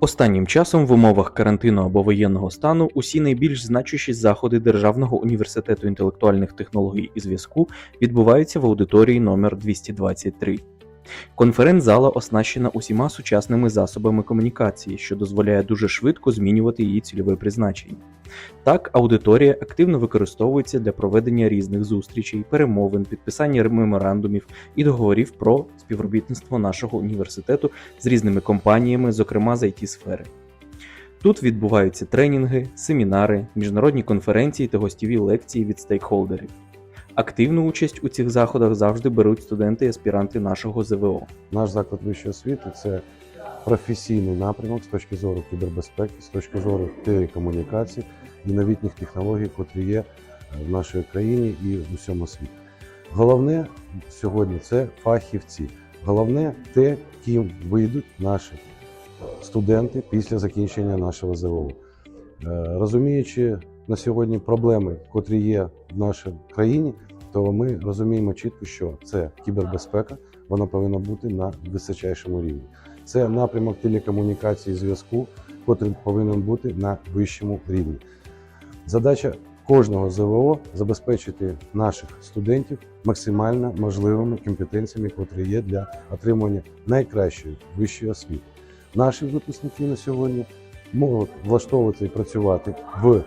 Останнім часом в умовах карантину або воєнного стану усі найбільш значущі заходи Державного університету інтелектуальних технологій і зв'язку відбуваються в аудиторії номер 223. Конференц-зала оснащена усіма сучасними засобами комунікації, що дозволяє дуже швидко змінювати її цільове призначення. Так, аудиторія активно використовується для проведення різних зустрічей, перемовин, підписання меморандумів і договорів про співробітництво нашого університету з різними компаніями, зокрема з it сфери. Тут відбуваються тренінги, семінари, міжнародні конференції та гостєві лекції від стейкхолдерів. Активну участь у цих заходах завжди беруть студенти і аспіранти нашого ЗВО. Наш заклад вищої освіти це професійний напрямок з точки зору кібербезпеки, з точки зору телекомунікацій і новітніх технологій, котрі є в нашій країні і в усьому світі. Головне сьогодні це фахівці. Головне те, ким вийдуть наші студенти після закінчення нашого ЗВО. Е, Розуміючи на сьогодні проблеми, котрі є в нашій країні, то ми розуміємо чітко, що це кібербезпека, вона повинна бути на височайшому рівні. Це напрямок телекомунікації зв'язку, котрий повинен бути на вищому рівні. Задача кожного ЗВО забезпечити наших студентів максимально можливими компетенціями, котрі є для отримання найкращої вищої освіти. Наші випускники на сьогодні можуть влаштовувати і працювати в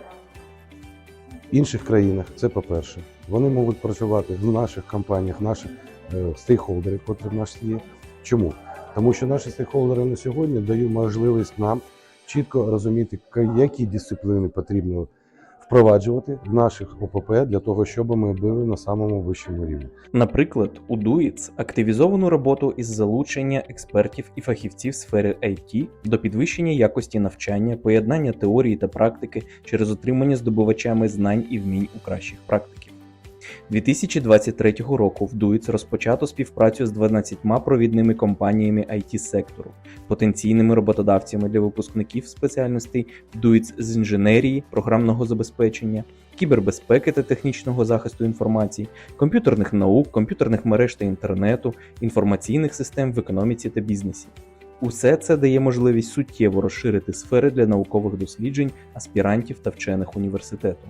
інших країнах. Це по-перше. Вони можуть працювати в наших компаніях, наших е, стейкхолдерів, котрі в нас є. Чому? Тому що наші стейкхолдери на сьогодні дають можливість нам чітко розуміти, які дисципліни потрібно впроваджувати в наших ОПП для того, щоб ми були на самому вищому рівні. Наприклад, у DUITS активізовану роботу із залучення експертів і фахівців сфери IT до підвищення якості навчання, поєднання теорії та практики через отримання здобувачами знань і вмінь у кращих практиків. 2023 року в DUITS розпочато співпрацю з 12 провідними компаніями IT-сектору, потенційними роботодавцями для випускників спеціальностей DUITS з інженерії, програмного забезпечення, кібербезпеки та технічного захисту інформації, комп'ютерних наук, комп'ютерних мереж та інтернету, інформаційних систем в економіці та бізнесі. Усе це дає можливість суттєво розширити сфери для наукових досліджень аспірантів та вчених університету.